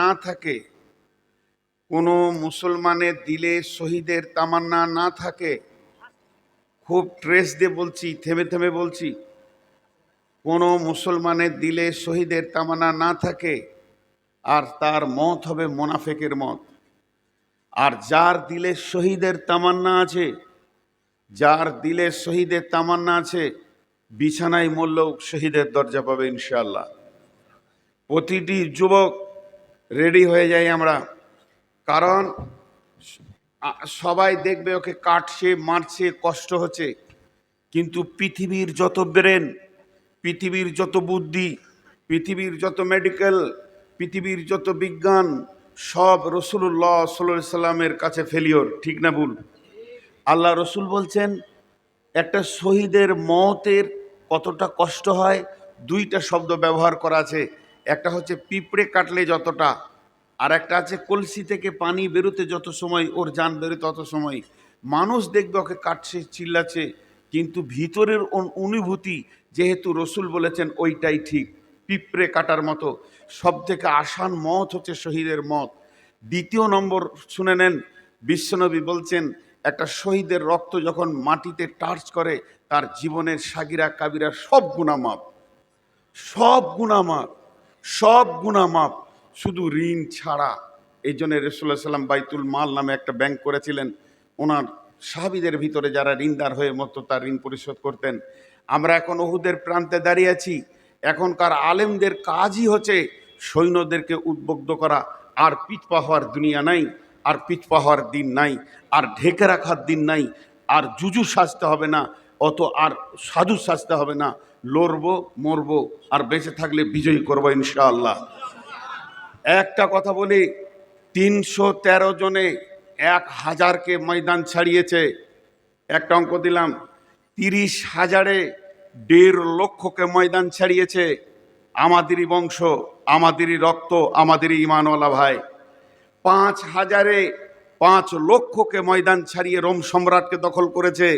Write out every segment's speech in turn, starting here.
না থাকে। কোনো মুসলমানের দিলে শহীদের তামান্না না থাকে। খুব ট্রেস দিয়ে বলছি, থেমে থেমে বলছি। কোনো মুসলমানের দিলে শহীদের তামান্না না থাকে। আর তার মত হবে মোনাফেকের মত। আর যার দিলে শহীদের তামান্না আছে, যার দিলে শহীদের তামান্না আছে, বিছানায় মরলেও শহীদের দরজা পাবে ইনশাল্লাহ প্রতিটি যুবক রেডি হয়ে যাই আমরা। কারণ সবাই দেখবে ওকে কাটছে, মারছে, কষ্ট হচ্ছে। কিন্তু পৃথিবীর যত ব্রেন, পৃথিবীর যত বুদ্ধি, পৃথিবীর যত মেডিকেল, পৃথিবীর যত বিজ্ঞান, সব রসুল্লাহ সাল্লাহ সাল্লামের কাছে ফেলিওর ঠিক না ভুল? আল্লাহ রসুল বলছেন, একটা শহীদের মতের কতটা কষ্ট হয়, দুইটা শব্দ ব্যবহার করা আছে। একটা হচ্ছে পিঁপড়ে কাটলে যতটা, আর একটা আছে কলসি থেকে পানি বেরোতে যত সময়, ওর যান বেরোতে তত সময়। মানুষ দেখবে ওকে কাটছে, চিল্লাচ্ছে, কিন্তু ভিতরের অনুভূতি যেহেতু রসুল বলেছেন ওইটাই ঠিক, পিঁপড়ে কাটার মতো। সব থেকে আসান মত হচ্ছে শহীদের মত। দ্বিতীয় নম্বর শুনে নেন, বিশ্বনবী বলছেন, একটা শহীদের রক্ত যখন মাটিতে টার্চ করে, তার জীবনের সাগিরা কাবিরা সব গুণামাপ সব গুণামাপ সব গুণামাপ শুধু ঋণ ছাড়া। এই জন্য রসুল্লাহ সাল্লাম বাইতুল মাল নামে একটা ব্যাংক করেছিলেন। ওনার সাহাবিদের ভিতরে যারা ঋণদার হয়ে মতো তার ঋণ পরিশোধ করতেন, আমরা এখন ওহুদের প্রান্তে দাঁড়িয়ে আছি। এখনকার আলেমদের কাজই হচ্ছে সৈন্যদেরকে উদ্বুদ্ধ করা। আর পিছপা হওয়ার দুনিয়া নাই, আর পিছপা হওয়ার দিন নাই, আর ঢেকে রাখার দিন নাই, আর জুজু সাজতে হবে না, অত আর সাধু সাজতে হবে না। লড়বো, মরবো, আর বেঁচে থাকলে বিজয়ী করব ইনশাআল্লাহ। একটা কথা বলি, তিনশো তেরো জনে এক হাজারকে ময়দান ছাড়িয়েছে। একটা অঙ্ক দিলাম, তিরিশ হাজারে দেড় লক্ষকে ময়দান ছাড়িয়েছে আমাদেরই বংশ, আমাদেরই রক্ত, আমাদেরই ইমানওয়ালা ভাই। পাঁচ হাজারে পাঁচ লক্ষকে ময়দান ছাড়িয়ে রোম সম্রাটকে দখল করেছে।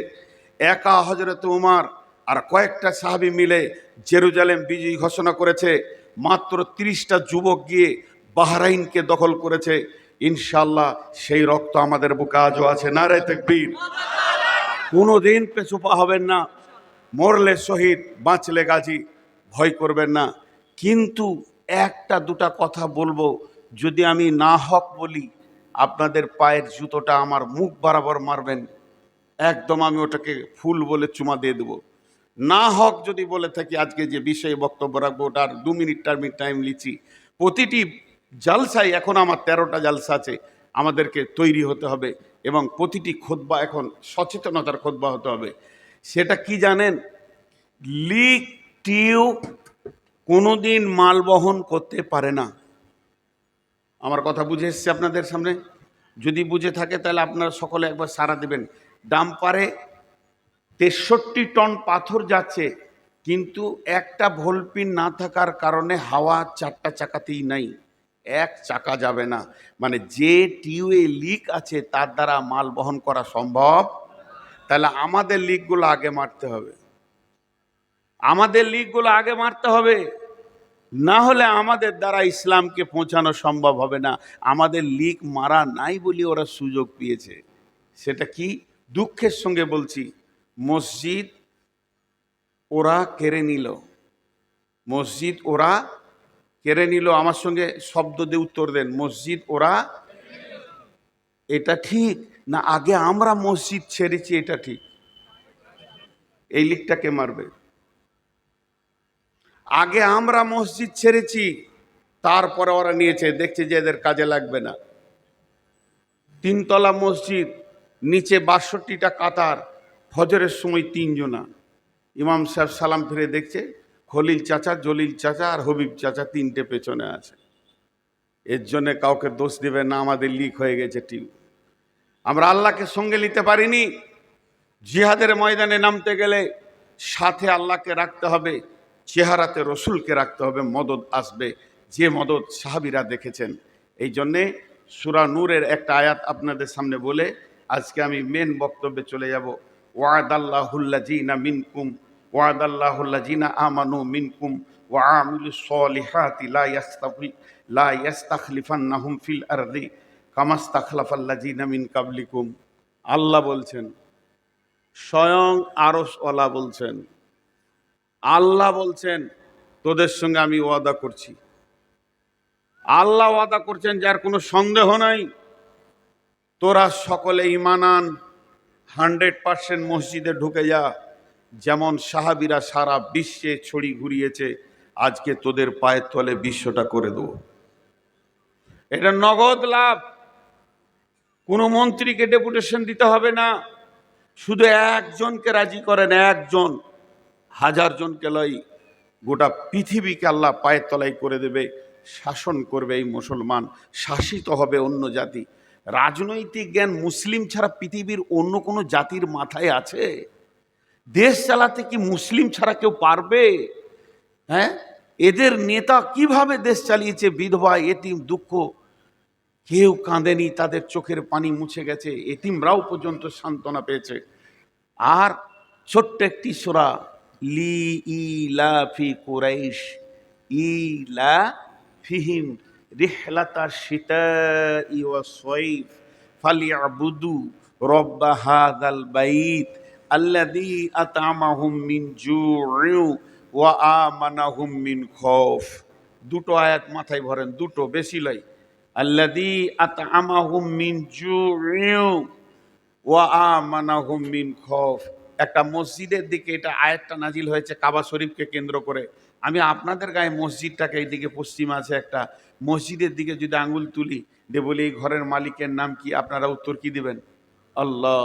একা হজরত উমার আর কয়েকটা সাহাবি মিলে জেরুজালেম বিজয়ী ঘোষণা করেছে, মাত্র তিরিশটা যুবক গিয়ে বাহরাইনকে দখল করেছে। ইনশাল্লাহ সেই রক্ত আমাদের বুকে আজও আছে। না রে তেকবীর। কোনো দিন পেছুপা হবেন না। মরলে শহীদ, বাঁচলে গাজী। ভয় করবেন না। কিন্তু একটা, দুটা কথা বলব। যদি আমি না হক বলি, আপনাদের পায়ের জুতোটা আমার মুখ বরাবর মারবেন। একদম আমি ওটাকে ফুল বলে চুমা দিয়ে দেবো। না হক যদি বলে থাকি, আজকে যে বিষয়ে বক্তব্য রাখব, ওটার দু মিনিট টার মিনিট টাইম লিচ্ছি প্রতিটি জালসাই এখন আমার তেরোটা জালসা আছে, আমাদেরকে তৈরি হতে হবে এবং প্রতিটি খোদবা এখন সচেতনতার খোদবা হতে হবে। সেটা কি জানেন? লিক টিউ কোনোদিন মাল বহন করতে পারে না। আমার কথা বুঝে এসছে আপনাদের সামনে? যদি বুঝে থাকে, তাহলে আপনারা সকলে একবার সারা দেবেন। ডাম্পারে তেষট্টি টন পাথর যাচ্ছে, কিন্তু একটা ভোলপিন না থাকার কারণে হাওয়া চারটা চাকাতেই নাই। এক চাকা যাবে না। মানে যে টিউয়ে লিক আছে, তার দ্বারা মাল বহন করা সম্ভব। তাহলে আমাদের লিকগুলো আগে মারতে হবে। আমাদের লিকগুলো আগে মারতে হবে। না হলে আমাদের দ্বারা ইসলামকে পৌঁছানো সম্ভব হবে না। আমাদের লিক মারা নাই বলে ওরা সুযোগ পেয়েছে। সেটা কি? দুঃখের সঙ্গে বলছি। মসজিদ ওরা কেড়ে নিল। মসজিদ ওরা কেড়ে নিল। আমার সঙ্গে শব্দ দিয়ে উত্তর দেন। মসজিদ ওরা এটা ঠিক? না, আগে আমরা মসজিদ ছেড়েছি, এটা ঠিক। এই লিকটাকে মারবে? আগে আমরা মসজিদ ছেড়েছি, তারপরে ওরা নিয়েছে। দেখছে যে এদের কাজে লাগবে না। তিনতলা মসজিদ, নিচে বাষট্টিটা কাতার। ফজরের সময় তিনজনা। ইমাম সাহেব সালাম ফিরে দেখছে, খলিল চাচা, জলিল চাচা আর হবিব চাচা তিনটে পেছনে আছে। এর জন্য কাউকে দোষ দেবে না, আমাদের লিক হয়ে গেছে টিউ আমরা আল্লাহকে সঙ্গে নিতে পারিনি। জিহাদের ময়দানে নামতে গেলে সাথে আল্লাহকে রাখতে হবে, চেহারাতে রসুলকে রাখতে হবে, মদত আসবে। যে মদত সাহাবিরা দেখেছেন, এই জন্যে সুরা নূরের একটা আয়াত আপনাদের সামনে বলে আজকে আমি মেন বক্তব্যে চলে যাব। ওয়াদাল্লাহুল্লা জিনা মিনকুম ওয়াদাল্লাহুল্লা জিনা আমানু মিনকুম, ওয়া আমিলু সলিহাতি লা ইয়াস্তাবি লা ইয়াস্তাখলিফান্নাহুম ফিল আরদি কামাস্তাখলাফাল্লাযিনা মিন কাবলিকুম। আল্লাহ বলছেন, স্বয়ং আরশওয়ালা বলছেন, আল্লাহ বলছেন, তোদের সঙ্গে আমি ওয়াদা করছি। আল্লাহ ওয়াদা করছেন যার কোনো সন্দেহ নাই। তোরা সকলে ইমানান হান্ড্রেড পার্সেন্ট মসজিদে ঢুকে যা। যেমন সাহাবিরা সারা বিশ্বে ছড়ি ঘুরিয়েছে, আজকে তোদের পায়ের তলে বিশ্বটা করে দেবো। এটা নগদ লাভ। কোনো মন্ত্রীকে ডেপুটেশন দিতে হবে না। শুধু একজনকে রাজি করেন একজন। হাজার জনকে লই গোটা পৃথিবীকে আল্লাহ পায়ের তলায় করে দেবে, শাসন করবে এই মুসলমান। শাসিত হবে অন্য জাতি। রাজনৈতিক জ্ঞান মুসলিম ছাড়া পৃথিবীর অন্য কোনো জাতির মাথায় আছে? দেশ চালাতে কি মুসলিম ছাড়া কেউ পারবে? হ্যাঁ? এদের নেতা কীভাবে দেশ চালিয়েছে? বিধবা, এতিম, দুঃখ? কেউ কাঁদেনি, তাদের চোখের পানি মুছে গেছে। এতিমরাও পর্যন্ত সান্ত্বনা পেয়েছে। আর ছোট্ট একটি সোরা লি ইলা ফি কুরাইশ ইলা ফিহিম রিহলাতা শীতা ইয়া সয়ফ ফালিয়াবুদু রব্বা হাদাল বাইত আল্লাযী আতামাহুম মিন জুউ ওয়া আমানাহুম মিন খৌফ। দুটো আয়াত মাথায় ভরেন, দুটো, বেশি লাই আল্লাযী আতআমাহুম মিন জুউ ওয়া আমানাহুম মিন খৌফ। একটা মসজিদের দিকে এটা আয়াতটা নাজিল হয়েছে কাবা শরীফকে কেন্দ্র করে। আমি আপনাদের গায়ে মসজিদটাকে এইদিকে পশ্চিম আছে একটা মসজিদের দিকে যদি আঙুল তুলি দে বলি, এই ঘরের মালিকের নাম কি? আপনারা উত্তর কি দিবেন? আল্লাহ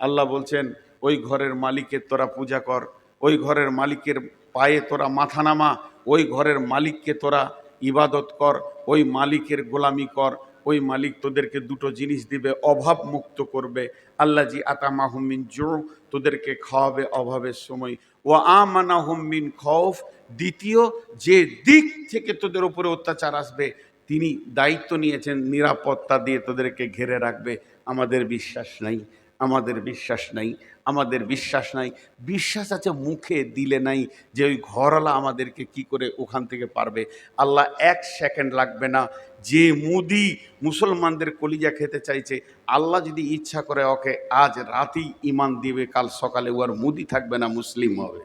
আল্লাহ বলছেন, ওই ঘরের মালিকের তোরা পূজা কর, ওই ঘরের মালিকের পায়ে তোরা মাথা নামা, ওই ঘরের মালিককে তোরা ইবাদত কর, ওই মালিকের গোলামি কর, ওই মালিক তোদেরকে দুটো জিনিস দিবে, অভাব মুক্ত করবে। আল্লাহ জি আতা মাহমিন জো তোদেরকে খাওয়াবে অভাবের সময়। ও আমানা হুমিন খৌফ। দ্বিতীয়, যে দিক থেকে তোদের উপরে অত্যাচার আসবে, তিনি দায়িত্ব নিয়েছেন, নিরাপত্তা দিয়ে তোদেরকে ঘিরে রাখবে। আমাদের বিশ্বাস নাই। আমাদের বিশ্বাস নাই, আমাদের বিশ্বাস নাই। বিশ্বাস আছে মুখে, দিলে নাই যে ওই ঘরওয়ালা আমাদেরকে কি করে ওখান থেকে পারবে। আল্লাহ এক সেকেন্ড লাগবে না। যে মুদি মুসলমানদের কলিজা খেতে চাইছে, আল্লাহ যদি ইচ্ছা করে ওকে আজ রাতেই ইমান দিবে, কাল সকালে ও আর মুদি থাকবে না, মুসলিম হবে।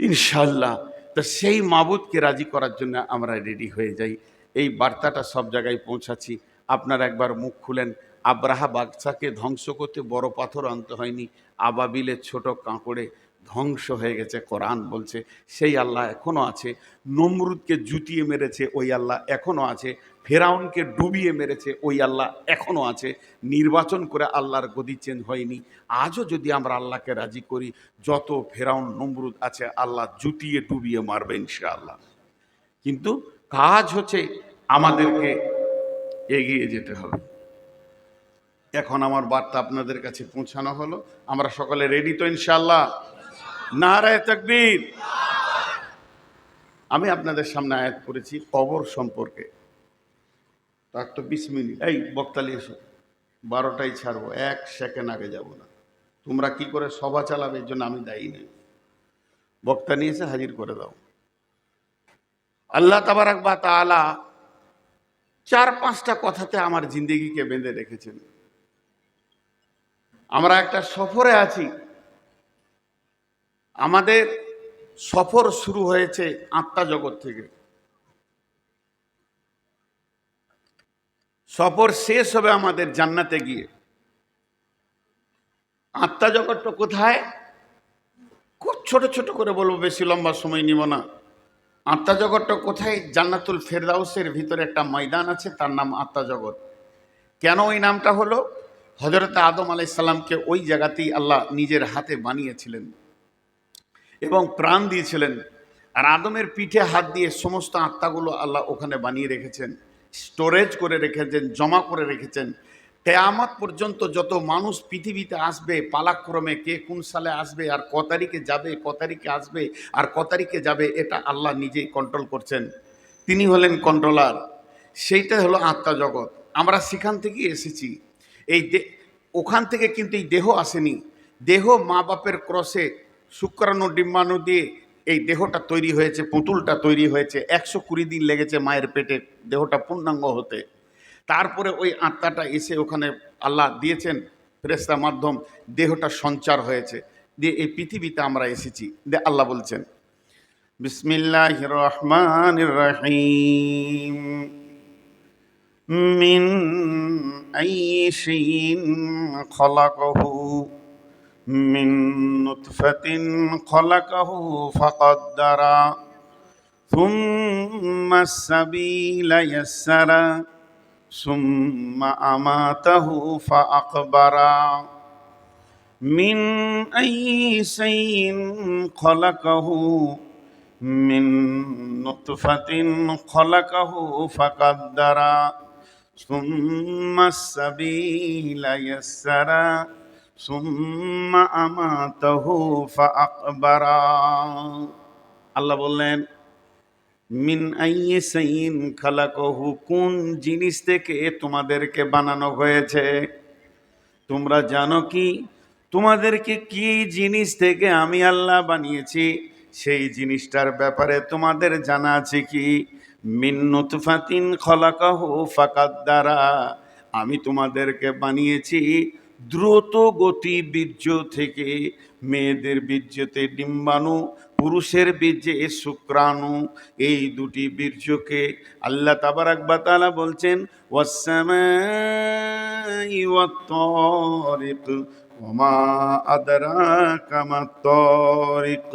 ইনশাল্লাহ তো সেই মাবুদকে রাজি করার জন্য আমরা রেডি হয়ে যাই। এই বার্তাটা সব জায়গায় পৌঁছাচ্ছি। আপনারা একবার মুখ খুলেন আব্রাহা বাগচাকে ধ্বংস করতে বড় পাথর আনতে হয়নি, আবাবিলের ছোট কাঁকড়ে ধ্বংস হয়ে গেছে, কোরআন বলছে, সেই আল্লাহ এখনও আছে। নমরুদকে জুতিয়ে মেরেছে, ওই আল্লাহ এখনও আছে। ফেরাউনকে ডুবিয়ে মেরেছে, ওই আল্লাহ এখনও আছে। নির্বাচন করে আল্লাহর গদি চেঞ্জ হয়নি। আজও যদি আমরা আল্লাহকে রাজি করি, যত ফেরাউন, নমরুদ আছে, আল্লাহ জুতিয়ে ডুবিয়ে মারবে ইনশাআল্লাহ। কিন্তু কাজ হচ্ছে আমাদেরকে এগিয়ে যেতে হবে। এখন আমার বার্তা আপনাদের কাছে পৌঁছানো হলো। আমরা সকলে রেডি তো ইনশাল্লাহ নারায় তকবীর। আমি আপনাদের সামনে আয়াত করেছি কবর সম্পর্কে। তার তো বিশ মিনিট। এই বক্তালি এসো। বারোটাই ছাড়বো। এক সেকেন্ড আগে যাব না। তোমরা কি করে সভা চালাবে? এর জন্য আমি দায়ী নেই। বক্তা নিয়ে এসে হাজির করে দাও। আল্লাহ তাবারাক বা তাআলা চার পাঁচটা কথাতে আমার জিন্দেগিকে বেঁধে রেখেছেন। আমরা একটা সফরে আছি। আমাদের সফর শুরু হয়েছে আত্মা জগৎ থেকে। সফর শেষ হবে আমাদের জান্নাতে গিয়ে। আত্মা জগৎটা কোথায়? খুব ছোট ছোট করে বলব, বেশি লম্বা সময় নিব না। আত্মা জগৎটা কোথায়? জান্নাতুল ফেরদাউসের ভিতরে একটা ময়দান আছে, তার নাম আত্মা জগৎ। কেন ওই নামটা হলো? হজরত আদম আলাইসাল্লামকে ওই জায়গাতেই আল্লাহ নিজের হাতে বানিয়েছিলেন এবং প্রাণ দিয়েছিলেন। আর আদমের পিঠে হাত দিয়ে সমস্ত আত্মাগুলো আল্লাহ ওখানে বানিয়ে রেখেছেন, স্টোরেজ করে রেখেছেন, জমা করে রেখেছেন। কেয়ামত পর্যন্ত যত মানুষ পৃথিবীতে আসবে, পালাক্রমে কে কোন সালে আসবে, আর ক তারিখে যাবে, ক তারিখে আসবে, আর ক তারিখে যাবে, এটা আল্লাহ নিজেই কন্ট্রোল করছেন। তিনি হলেন কন্ট্রোলার সেইটা হলো আত্মা জগৎ। আমরা সেখান থেকে এসেছি। এই ওখান থেকে কিন্তু এই দেহ আসেনি। দেহ মা বাপের ক্রসে শুক্রাণু, ডিম্বাণু দিয়ে এই দেহটা তৈরি হয়েছে, পুতুলটা তৈরি হয়েছে। একশো কুড়ি দিন লেগেছে মায়ের পেটে দেহটা পূর্ণাঙ্গ হতে। তারপরে ওই আত্মাটা এসে ওখানে আল্লাহ দিয়েছেন ফেরেস্তা মাধ্যম, দেহটা সঞ্চার হয়েছে। দিয়ে এই পৃথিবীতে আমরা এসেছি। দে আল্লাহ বলছেন বিসমিল্লাহ রহমান রহিম। من أي شيء خلقه من نطفة خلقه فقدر ثم السبيل يسر ثم أماته فأقبر من أي شيء خلقه من نطفة خلقه فقدر ثم السبيل يسر ثم أماته فأقبر আল্লাহ বললেন মিন আইয়ে সাইন খালাকহু কোন জিনিস থেকে তোমাদেরকে বানানো হয়েছে তোমরা জানো কি তোমাদেরকে কি জিনিস থেকে আমি আল্লাহ বানিয়েছি সেই জিনিসটার ব্যাপারে তোমাদের জানা আছে কি মিন্নুতফাতিন খলাকাহু ফাকাদ দ্বারা আমি তোমাদেরকে বানিয়েছি দ্রুত গতি বীর্য থেকে মেয়েদের বীর্যতে ডিম্বাণু পুরুষের বীর্যে শুক্রাণু এই দুটি বীর্যকে আল্লাহ তাবারাকবা তাআলা বলছেন ওয়াসসামাই ওয়াত-তারিক ওমা আদরাকা মাত-তারিক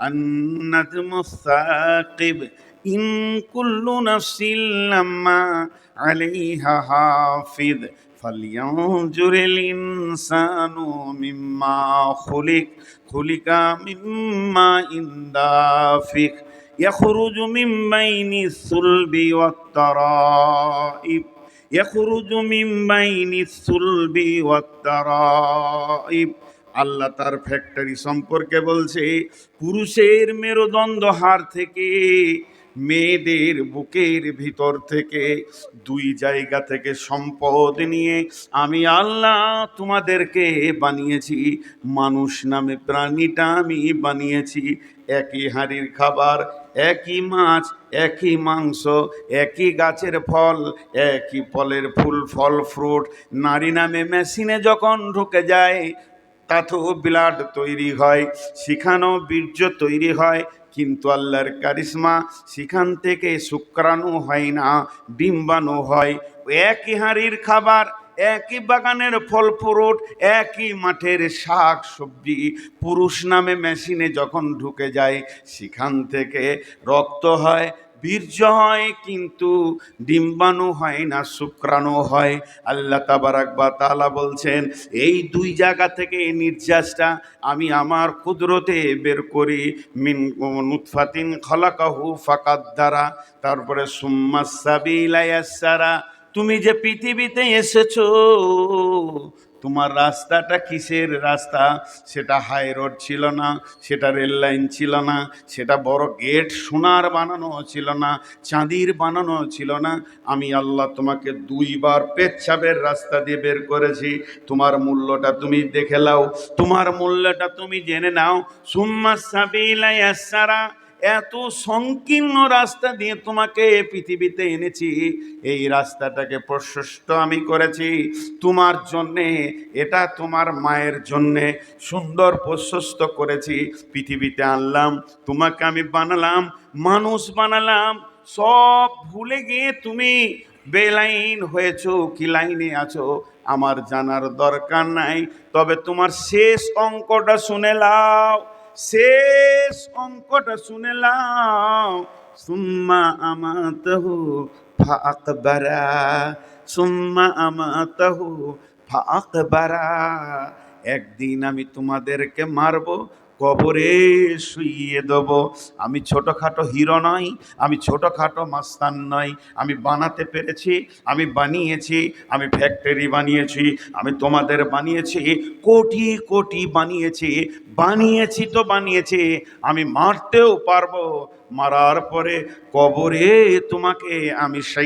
النجم الثاقب إن كل نفس لما عليها حافظ فلينظر الإنسان مما خلق خلق مما دافق يخرج من بين الصلب والترائب يخرج من بين الصلب والترائب আল্লাহ তার ফ্যাক্টরি সম্পর্কে বলছে পুরুষের মেরুদণ্ড হার থেকে মেয়েদের বুকের ভিতর থেকে, দুই জায়গা থেকে সম্পদ নিয়ে আমি আল্লাহ তোমাদেরকে বানিয়েছি। মানুষ নামে প্রাণীটা আমি বানিয়েছি। একই হাঁড়ির খাবার, একই মাছ, একই মাংস, একই গাছের ফল, একই ফলের ফুল, ফল, ফ্রুট। নারী নামে মেশিনে যখন ঢুকে যায়, তাতেও ব্লাড তৈরি হয় সেখানেও বীর্য তৈরি হয় কিন্তু আল্লাহর কারিশমা সেখান থেকে শুক্রাণু হয় না, ডিম্বাণু হয়। একই হাঁড়ির খাবার, একই বাগানের ফল ফ্রুট, একই মাঠের শাক সবজি। পুরুষ নামে মেশিনে যখন ঢুকে যায়, সেখান থেকে রক্ত হয় বীর্য হয় কিন্তু ডিম্বাণু হয় না, শুক্রাণু হয়। আল্লাহ তাবারাক বা তালা বলছেন, এই দুই জায়গা থেকে এই নির্যাসটা আমি আমার কুদরতে বের করি। মিন নুৎফাতিন খলাকাহু ফাকাদ দ্বারা তারপরে সুম্মাসাবিলায়াসারা তুমি যে পৃথিবীতে এসেছ তোমার রাস্তাটা কিসের রাস্তা? সেটা হাই রোড ছিল না, সেটা রেল লাইন ছিল না, সেটা বড় গেট সোনার বানানো ছিল না, চাঁদির বানানো ছিল না। আমি আল্লাহ তোমাকে দুইবার পেচ্ছাপের রাস্তা দিয়ে বের করেছি। তোমার মূল্যটা তুমি দেখে নাও। তোমার মূল্যটা তুমি জেনে নাও। সুম্মা সাবিলা এত সংকীর্ণ রাস্তা দিয়ে তোমাকে পৃথিবীতে এনেছি। এই রাস্তাটাকে প্রশস্ত আমি করেছি। তোমার জন্যে, এটা তোমার মায়ের জন্যে সুন্দর প্রশস্ত করেছি। পৃথিবীতে আনলাম, তোমাকে আমি বানালাম, মানুষ বানালাম। সব ভুলে গিয়ে তুমি বেলাইন হয়েছো, কি লাইনে আছো? আমার জানার দরকার নাই। তবে তোমার শেষ অঙ্কটা শুনে লাও। শেষ অঙ্কটা শুনলাম। সুম্মা আমাত সুম্মা ফাঁক বারা সুম্মা আমাতাহু ফাকবারা একদিন আমি তোমাদেরকে মারবো কবরে শুইয়ে দেব। আমি ছোটোখাটো হিরো নই, আমি ছোটোখাটো মাস্তান নই। আমি বানাতে পেরেছি, আমি বানিয়েছি, আমি ফ্যাক্টরি বানিয়েছি, আমি তোমাদের বানিয়েছি, কোটি কোটি বানিয়েছি বানিয়েছি তো বানিয়েছি, আমি মারতেও পারব। মারার পরে কবরে তোমাকে আমি সেই